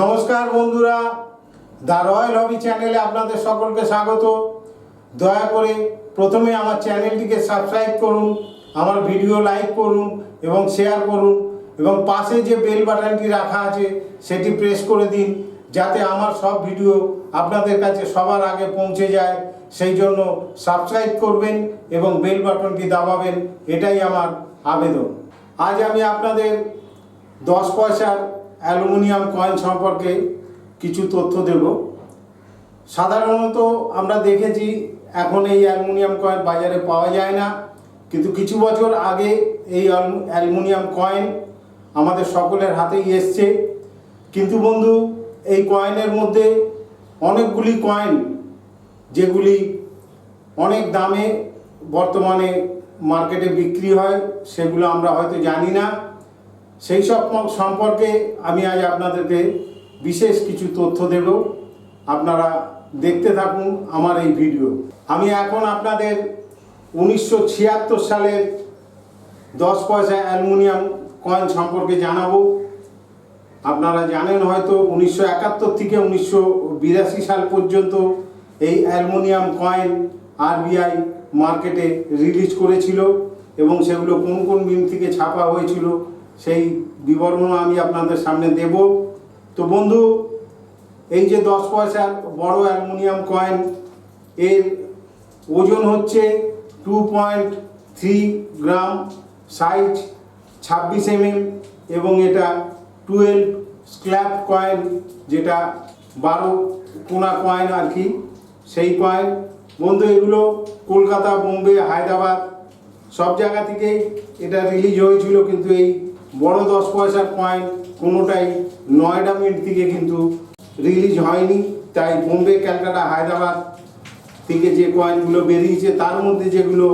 নমস্কার বন্ধুরা, the royal হবি চ্যানেলে আপনাদের সকলকে স্বাগত। দয়া করে প্রথমে আমার চ্যানেলটিকে সাবস্ক্রাইব করুন, আমার ভিডিও লাইক করুন এবং শেয়ার করুন এবং পাশে যে বেল বাটনটি রাখা আছে সেটি প্রেস করে দিন যাতে আমার সব ভিডিও আপনাদের কাছে সবার আগে পৌঁছে যায়। সেই জন্য সাবস্ক্রাইব করবেন এবং বেল বাটনটি দাবাবেন, এটাই আমার আবেদন। আজ আমি আপনাদের দশ পয়সার অ্যালুমিনিয়াম কয়েন সম্পর্কে কিছু তথ্য দেব। সাধারণত আমরা দেখেছি এখন এই অ্যালুমিনিয়াম কয়েন বাজারে পাওয়া যায় না। কিন্তু কিছু বছর আগে এই অ্যালুমিনিয়াম কয়েন আমাদের সকলের হাতেই এসছে। কিন্তু বন্ধু, এই কয়েনের মধ্যে অনেকগুলি কয়েন যেগুলি অনেক দামে বর্তমানে মার্কেটে বিক্রি হয়, সেগুলো আমরা হয়তো জানি না। সেই সব সম্পর্কে আমি আজ আপনাদেরকে বিশেষ কিছু তথ্য দেব। আপনারা দেখতে থাকুন আমার এই ভিডিও। আমি এখন আপনাদের উনিশশো ছিয়াত্তর সালের দশ পয়সা অ্যালুমিনিয়াম কয়েন সম্পর্কে জানাব। আপনারা জানেন হয়তো উনিশশো একাত্তর থেকে উনিশশো বিরাশি সাল পর্যন্ত এই অ্যালুমিনিয়াম কয়েন আরবিআই মার্কেটে রিলিজ করেছিল এবং সেগুলো কোন কোন মিন থেকে ছাপা হয়েছিল সেই বিবরণ আমি আপনাদের সামনে দেব। তো বন্ধু, এই যে দশ পয়সার বড় অ্যালুমিনিয়াম কয়েন, এর ওজন হচ্ছে two point three gram, size ছাব্বিশ এমএম এবং এটা টুয়েলভ স্ক্ল্যাপ কয়েন, যেটা বারো কোনা কয়েন আর কি, সেই কয়েন। বন্ধু, এগুলো কলকাতা, বোম্বে, হায়দ্রাবাদ, সব জায়গা থেকেই এটা রিলিজ হয়েছিল কিন্তু এই বড় দশ পয়সার কয়েন কোনোটাই নয়ডা মিন্ট থেকে কিন্তু রিলিজ হয়নি। তাই বোম্বে ক্যালকাটা হায়দ্রাবাদ থেকে যে কয়েনগুলো বেরিয়েছে, তার মধ্যে যেগুলো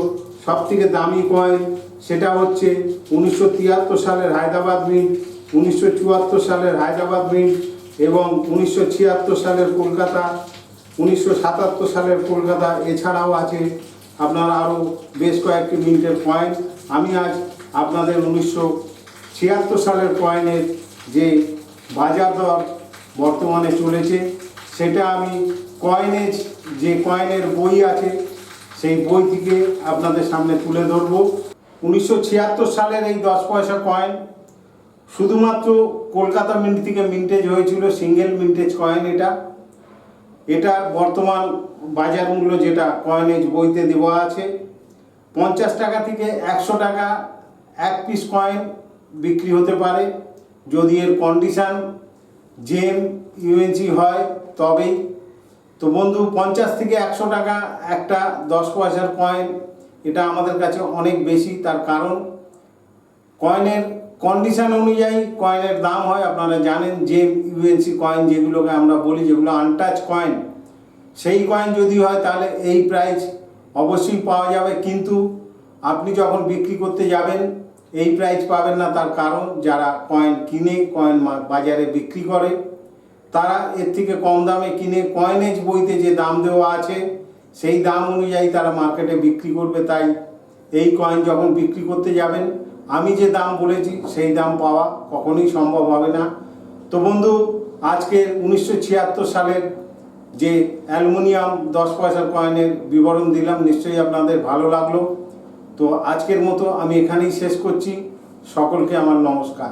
সব থেকে দামি কয়েন সেটা হচ্ছে উনিশশো তিয়াত্তর সালের হায়দ্রাবাদ মিন্ট উনিশশো চুয়াত্তর সালের হায়দ্রাবাদ মিন্ট এবং উনিশশো ছিয়াত্তর সালের কলকাতা, উনিশশো সাতাত্তর সালের কলকাতা। এছাড়াও আছে আপনার আরও বেশ কয়েকটি মিন্টের কয়েন আমি আজ আপনাদের উনিশশো ছিয়াত্তর সালের কয়েনের যে বাজার দর বর্তমানে চলেছে, সেটা আমি কয়েনেজ যে কয়েনের বই আছে, সেই বই থেকে আপনাদের সামনে তুলে ধরব। উনিশশো ছিয়াত্তর সালের এই দশ পয়সা কয়েন শুধুমাত্র কলকাতা মিন্ট থেকে মিন্টেজ হয়েছিল সিঙ্গেল মিন্টেজ কয়েন এটা। এটা বর্তমান বাজার মূল্য যেটা কয়েনেজ বইতে দেওয়া আছে। পঞ্চাশ টাকা থেকে একশো টাকা এক পিস কয়েন বিক্রি হতে পারে। যদি এর কন্ডিশান জেম ইউএনসি হয়, তবেই। তো বন্ধু, পঞ্চাশ থেকে একশো টাকা একটা দশ পয়সার কয়েন এটা আমাদের কাছে অনেক বেশি। তার কারণ কয়েনের কন্ডিশান অনুযায়ী কয়েনের দাম হয়। আপনারা জানেন যে ইউএনসি কয়েন যেগুলোকে আমরা বলি, যেগুলো আনটাচ কয়েন সেই কয়েন যদি হয়, তাহলে এই প্রাইস অবশ্যই পাওয়া যাবে। কিন্তু আপনি যখন বিক্রি করতে যাবেন এই প্রাইস পাবেন না তার কারণ যারা কয়েন কিনে কয়েন বাজারে বিক্রি করে, তারা এর থেকে কম দামে কিনে কয়েনেজ বইতে যে দাম দেওয়া আছে, সেই দাম অনুযায়ী তারা মার্কেটে বিক্রি করবে তাই এই কয়েন যখন বিক্রি করতে যাবেন, আমি যে দাম বলেছি সেই দাম পাওয়া কখনোই সম্ভব হবে না। তো বন্ধু, আজকের উনিশশো সালের যে অ্যালুমিনিয়াম দশ পয়সার কয়েনের বিবরণ দিলাম, নিশ্চয়ই আপনাদের ভালো লাগল। তো আজকের মতো আমি এখানেই শেষ করছি। সকলকে আমার নমস্কার।